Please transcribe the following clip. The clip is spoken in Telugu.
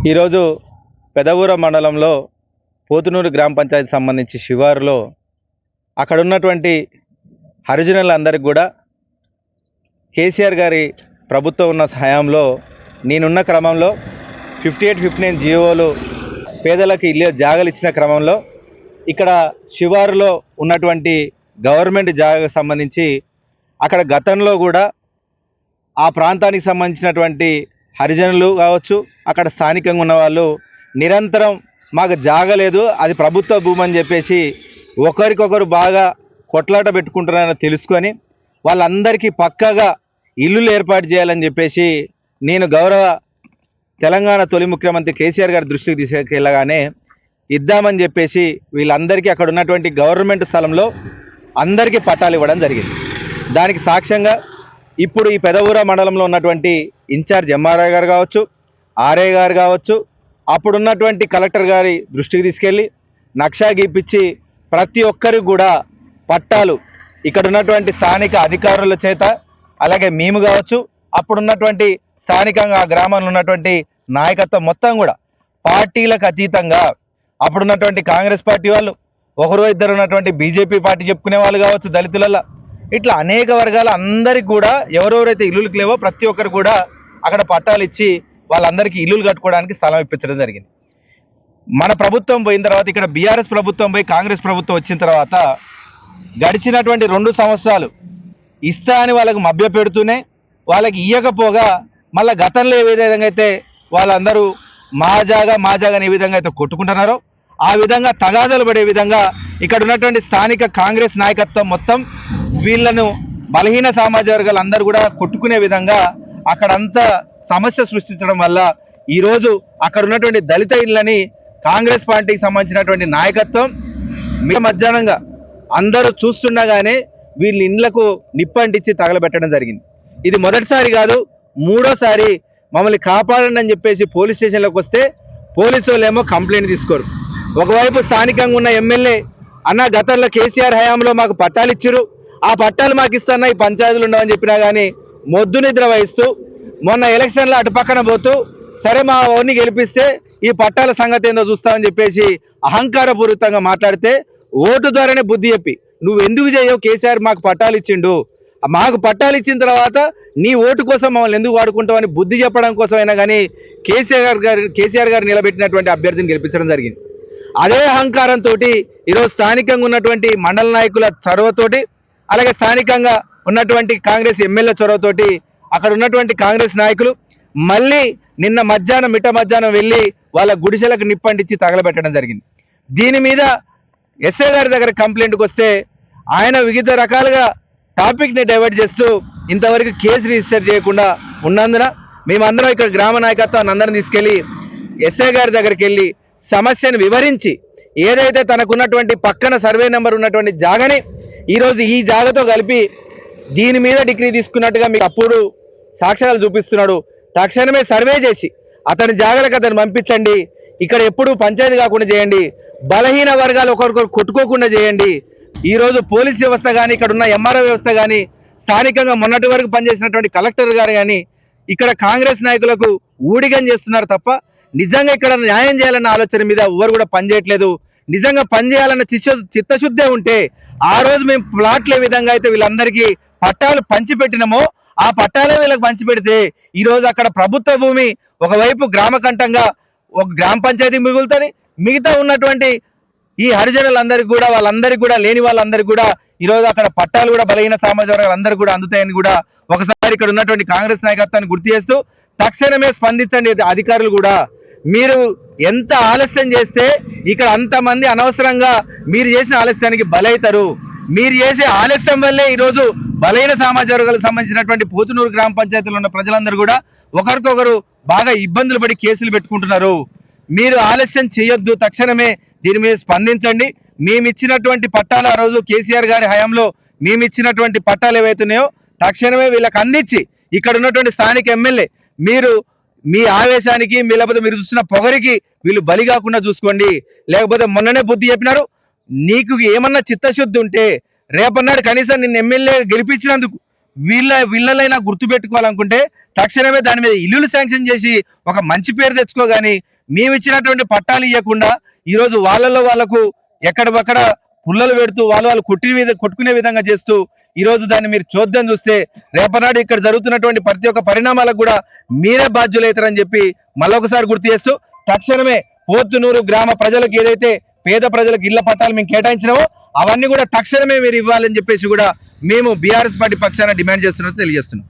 ఈరోజు పెదవూర మండలంలో పోతునూరు గ్రామ పంచాయతీ సంబంధించి శివారులో అక్కడ ఉన్నటువంటి హరిజనులందరికీ కూడా కేసీఆర్ గారి ప్రభుత్వం ఉన్న హయాంలో నేనున్న క్రమంలో ఫిఫ్టీ ఎయిట్ ఫిఫ్టీ నైన్ జియోలు పేదలకు ఇల్లు జాగలు ఇచ్చిన క్రమంలో ఇక్కడ శివారులో ఉన్నటువంటి గవర్నమెంట్ జాగకు సంబంధించి అక్కడ గతంలో కూడా ఆ ప్రాంతానికి సంబంధించినటువంటి హరిజనులు కావచ్చు అక్కడ స్థానికంగా ఉన్నవాళ్ళు నిరంతరం మాకు జాగలేదు అది ప్రభుత్వ భూమి అని చెప్పేసి ఒకరికొకరు బాగా కొట్లాట పెట్టుకుంటున్నారని తెలుసుకొని వాళ్ళందరికీ పక్కగా ఇల్లులు ఏర్పాటు చేయాలని చెప్పేసి నేను గౌరవ తెలంగాణ తొలి ముఖ్యమంత్రి కేసీఆర్ గారి దృష్టికి తీసుకెళ్ళగానే ఇద్దామని చెప్పేసి వీళ్ళందరికీ అక్కడ ఉన్నటువంటి గవర్నమెంట్ స్థలంలో అందరికీ పట్టాలు ఇవ్వడం జరిగింది. దానికి సాక్ష్యంగా ఇప్పుడు ఈ పెదవూర మండలంలో ఉన్నటువంటి ఇన్ఛార్జ్ ఎంఆర్ఐ గారు కావచ్చు ఆర్ఐ గారు కావచ్చు అప్పుడున్నటువంటి కలెక్టర్ గారి దృష్టికి తీసుకెళ్ళి నక్షా గీపించి ప్రతి ఒక్కరికి కూడా పట్టాలు ఇక్కడ ఉన్నటువంటి స్థానిక అధికారుల చేత అలాగే మేము కావచ్చు అప్పుడున్నటువంటి స్థానికంగా ఆ గ్రామంలో ఉన్నటువంటి నాయకత్వం మొత్తం కూడా పార్టీలకు అతీతంగా అప్పుడున్నటువంటి కాంగ్రెస్ పార్టీ వాళ్ళు ఒకరు ఇద్దరు ఉన్నటువంటి బీజేపీ పార్టీ చెప్పుకునే వాళ్ళు కావచ్చు దళితులలో ఇట్లా అనేక వర్గాల అందరికి కూడా ఎవరెవరైతే ఇల్లులకు లేవో ప్రతి ఒక్కరు కూడా అక్కడ పట్టాలు ఇచ్చి వాళ్ళందరికీ ఇల్లులు కట్టుకోవడానికి స్థలం ఇప్పించడం జరిగింది. మన ప్రభుత్వం పోయిన తర్వాత ఇక్కడ బీఆర్ఎస్ ప్రభుత్వం పోయి కాంగ్రెస్ ప్రభుత్వం వచ్చిన తర్వాత గడిచినటువంటి రెండు సంవత్సరాలు ఇస్తా అని వాళ్ళకి మభ్య పెడుతూనే వాళ్ళకి ఇయ్యకపోగా మళ్ళీ గతంలో ఏ విధంగా అయితే వాళ్ళందరూ మా జాగా మా జాగా ఏ విధంగా అయితే కొట్టుకుంటున్నారో ఆ విధంగా తగాదలు పడే విధంగా ఇక్కడ ఉన్నటువంటి స్థానిక కాంగ్రెస్ నాయకత్వం మొత్తం వీళ్ళను బలహీన సామాజిక వర్గాలు అందరూ కూడా కొట్టుకునే విధంగా అక్కడంతా సమస్య సృష్టించడం వల్ల ఈరోజు అక్కడ ఉన్నటువంటి దళిత ఇళ్ళని కాంగ్రెస్ పార్టీకి సంబంధించినటువంటి నాయకత్వం మీ మధ్యాహ్నంగా అందరూ చూస్తుండగానే వీళ్ళ ఇండ్లకు నిప్పంటిచ్చి తగలబెట్టడం జరిగింది. ఇది మొదటిసారి కాదు మూడోసారి మమ్మల్ని కాపాడండి అని చెప్పేసి పోలీస్ స్టేషన్లోకి వస్తే పోలీసు వాళ్ళేమో కంప్లైంట్ తీసుకోరు. ఒకవైపు స్థానికంగా ఉన్న ఎమ్మెల్యే అన్న గతంలో కేసీఆర్ హయాంలో మాకు పట్టాలు ఇచ్చారు ఆ పట్టాలు మాకు ఇస్తానా ఈ పంచాయతీలు ఉండవని చెప్పినా కానీ మొద్దు నిద్ర వహిస్తూ మొన్న ఎలక్షన్లో అటు పక్కన పోతూ సరే మా ఓన్ని గెలిపిస్తే ఈ పట్టాల సంగతి ఏందో చూస్తామని చెప్పేసి అహంకారపూరితంగా మాట్లాడితే ఓటు ద్వారానే బుద్ధి చెప్పి నువ్వు ఎందుకు చేయవు? కేసీఆర్ మాకు పట్టాలు ఇచ్చిండు. మాకు పట్టాలు ఇచ్చిన తర్వాత నీ ఓటు కోసం మమ్మల్ని ఎందుకు వాడుకుంటావు? బుద్ధి చెప్పడం కోసమైనా కానీ కేసీఆర్ గారు కేసీఆర్ గారు నిలబెట్టినటువంటి అభ్యర్థిని గెలిపించడం జరిగింది. అదే అహంకారంతో ఈరోజు స్థానికంగా ఉన్నటువంటి మండల నాయకుల చొరవతోటి అలాగే స్థానికంగా ఉన్నటువంటి కాంగ్రెస్ ఎమ్మెల్యే చొరవతోటి అక్కడ ఉన్నటువంటి కాంగ్రెస్ నాయకులు మళ్ళీ నిన్న మధ్యాహ్నం మిట్ట మధ్యాహ్నం వెళ్ళి వాళ్ళ గుడిసెలకు నిప్పంటించి తగలబెట్టడం జరిగింది. దీని మీద ఎస్ఐ గారి దగ్గర కంప్లైంట్కి వస్తే ఆయన వివిధ రకాలుగా టాపిక్ని డైవర్ట్ చేస్తూ ఇంతవరకు కేసు రిజిస్టర్ చేయకుండా ఉన్నందున మేమందరం ఇక్కడ గ్రామ నాయకత్వాన్ని అందరం తీసుకెళ్ళి ఎస్ఐ గారి దగ్గరికి వెళ్ళి సమస్యను వివరించి ఏదైతే తనకున్నటువంటి పక్కన సర్వే నెంబర్ ఉన్నటువంటి జాగని ఈరోజు ఈ జాగతో కలిపి దీని మీద డిగ్రీ తీసుకున్నట్టుగా మీకు అప్పుడు సాక్ష్యాలు చూపిస్తున్నాడు. తక్షణమే సర్వే చేసి అతని జాగ్రత్తగా అతను పంపించండి. ఇక్కడ ఎప్పుడు పంచాయతీ కాకుండా చేయండి. బలహీన వర్గాలు ఒకరికొకరు కొట్టుకోకుండా చేయండి. ఈరోజు పోలీస్ వ్యవస్థ కానీ ఇక్కడ ఉన్న ఎంఆర్ఓ వ్యవస్థ కానీ స్థానికంగా మొన్నటి వరకు పనిచేసినటువంటి కలెక్టర్ గారు కానీ ఇక్కడ కాంగ్రెస్ నాయకులకు ఊడిగం చేస్తున్నారు తప్ప నిజంగా ఇక్కడ న్యాయం చేయాలన్న ఆలోచన మీద ఎవరు కూడా పనిచేయట్లేదు. నిజంగా పనిచేయాలన్న చిత్త చిత్తశుద్ధే ఉంటే ఆ రోజు మేము ప్లాట్లే విధంగా అయితే వీళ్ళందరికీ పట్టాలు పంచిపెట్టినమో ఆ పట్టాలే వీళ్ళకి పంచిపెడితే ఈరోజు అక్కడ ప్రభుత్వ భూమి ఒకవైపు గ్రామ కంఠంగా ఒక గ్రామ పంచాయతీ మిగులుతుంది. మిగతా ఉన్నటువంటి ఈ హరిజనులందరికీ కూడా వాళ్ళందరికీ కూడా లేని వాళ్ళందరికీ కూడా ఈ రోజు అక్కడ పట్టాలు కూడా బలహీన సామాజిక వర్గాలందరూ కూడా అందుతాయని కూడా ఒకసారి ఇక్కడ ఉన్నటువంటి కాంగ్రెస్ నాయకత్వాన్ని గుర్తు చేస్తూ తక్షణమే స్పందించండి అధికారులు కూడా. మీరు ఎంత ఆలస్యం చేస్తే ఇక్కడ అంతమంది అనవసరంగా మీరు చేసిన ఆలస్యానికి బలవుతారు మీరు చేసే ఆలస్యం వల్లే ఈరోజు బలైన సామాజిక వర్గాలకు సంబంధించినటువంటి పోతునూరు గ్రామ పంచాయతీలో ఉన్న ప్రజలందరూ కూడా ఒకరికొకరు బాగా ఇబ్బందులు పడి కేసులు పెట్టుకుంటున్నారు. మీరు ఆలస్యం చేయొద్దు తక్షణమే దీని మీద స్పందించండి. మేమిచ్చినటువంటి పట్టాలు ఆ రోజు కేసీఆర్ గారి హయాంలో మేమిచ్చినటువంటి పట్టాలు ఏవైతున్నాయో తక్షణమే వీళ్ళకి అందించి ఇక్కడ ఉన్నటువంటి స్థానిక ఎమ్మెల్యే మీరు మీ ఆవేశానికి మీ లేకపోతే మీరు చూస్తున్న పొగరికి వీళ్ళు బలి కాకుండా చూసుకోండి. లేకపోతే మొన్ననే బుద్ధి చెప్పినారు నీకు ఏమన్నా చిత్తశుద్ధి ఉంటే రేపన్నాడు కనీసం నిన్ను ఎమ్మెల్యే గెలిపించినందుకు వీళ్ళ వీళ్ళలైనా గుర్తు పెట్టుకోవాలనుకుంటే తక్షణమే దాని మీద ఇల్లులు శాంక్షన్ చేసి ఒక మంచి పేరు తెచ్చుకోగాని మేము ఇచ్చినటువంటి పట్టాలు ఇవ్వకుండా ఈరోజు వాళ్ళలో వాళ్ళకు ఎక్కడపక్కడ పుల్లలు పెడుతూ వాళ్ళు వాళ్ళు కొట్టిన మీద కొట్టుకునే విధంగా చేస్తూ ఈరోజు దాన్ని మీరు చూద్దాం చూస్తే రేపనాడు ఇక్కడ జరుగుతున్నటువంటి ప్రతి ఒక్క పరిణామాలకు కూడా మీరే బాధ్యులవుతారని చెప్పి మళ్ళొకసారి గుర్తు చేస్తూ తక్షణమే పోతునూరు గ్రామ ప్రజలకు ఏదైతే పేద ప్రజలకు ఇళ్ళ పట్టాలు మేము కేటాయించినామో అవన్నీ కూడా తక్షణమే మీరు ఇవ్వాలని చెప్పేసి కూడా మేము బీఆర్ఎస్ పార్టీ పక్షాన డిమాండ్ చేస్తున్నట్టు తెలియజేస్తున్నాం.